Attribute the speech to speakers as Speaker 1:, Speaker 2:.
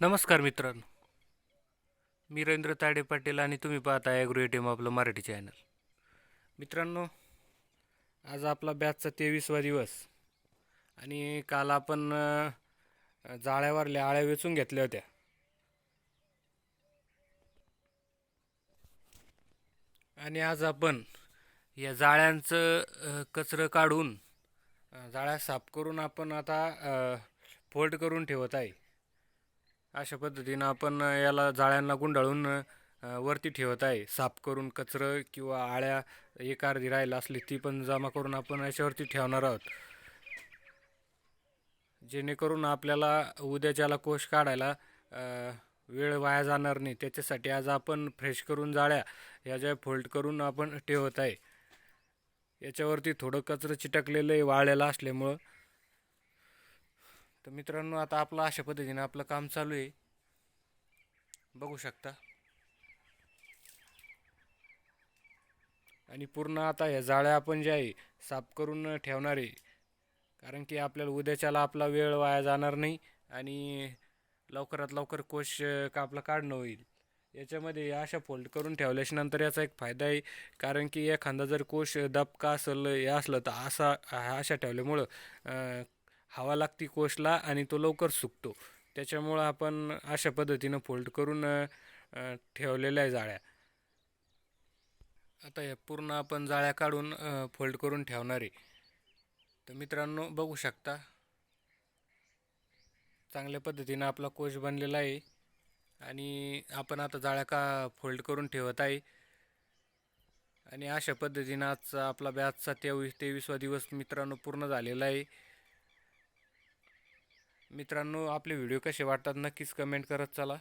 Speaker 1: नमस्कार मित्रांनो. मी रवींद्र ताडे पाटील आणि तुम्ही पाहता ॲग्रो एटीएम आपलं मराठी चॅनल मित्रांनो आज आपला बॅचचा तेवीसवा दिवस आणि काल आपण जाळ्यावरल्या आळ्या वेचून घेतल्या होत्या. आणि आज आपण या जाळ्यांचं कचरं काढून जाळ्या साफ करून आपण आता फोल्ड करून ठेवत आहे. अशा पद्धतीनं आपण याला जाळ्यांना गुंडाळून वरती ठेवत आहे. साफ करून कचरं किंवा आळ्या एक अर्धी राहिला असली ती पण जमा करून आपण याच्यावरती ठेवणार आहोत. जेणेकरून आपल्याला उद्याच्याला कोश काढायला वेळ वाया जाणार नाही. त्याच्यासाठी आज आपण फ्रेश करून जाळ्या ह्या ज्या फोल्ड करून आपण ठेवत आहे. याच्यावरती थोडं कचरं चिटकलेलं आहे वाळलेलं असल्यामुळं तर मित्रांनो आता आपलं अशा पद्धतीनं आपलं काम चालू आहे. बघू शकता. आणि पूर्ण आता ह्या जाळ्या आपण ज्या आहे साफ करून ठेवणार आहे. कारण की आपल्याला उद्याच्याला आपला वेळ वाया जाणार नाही आणि लवकरात लवकर कोश का आपलं काढणं होईल. याच्यामध्ये अशा फोल्ड करून ठेवल्याच्या नंतर याचा एक फायदा आहे. कारण की एखादा जर कोश दबका असेल हे असलं तर असा अशा ठेवल्यामुळं हवा लागती कोशला आणि तो लवकर सुकतो. त्याच्यामुळं आपण अशा पद्धतीनं फोल्ड करून ठेवलेल्या आहे जाळ्या. आता या पूर्ण आपण जाळ्या काढून फोल्ड करून ठेवणार आहे. तर मित्रांनो बघू शकता. चांगल्या पद्धतीनं आपला कोश बनलेला आहे. आणि आपण आता जाळ्या का फोल्ड करून ठेवत आहे. आणि अशा पद्धतीनं आजचा आपला बॅचचा तेवीस तेवीसवा दिवस मित्रांनो पूर्ण झालेला आहे. मित्रांनो आपले व्हिडिओ कसे वाटतात नक्कीच कमेंट करत चला.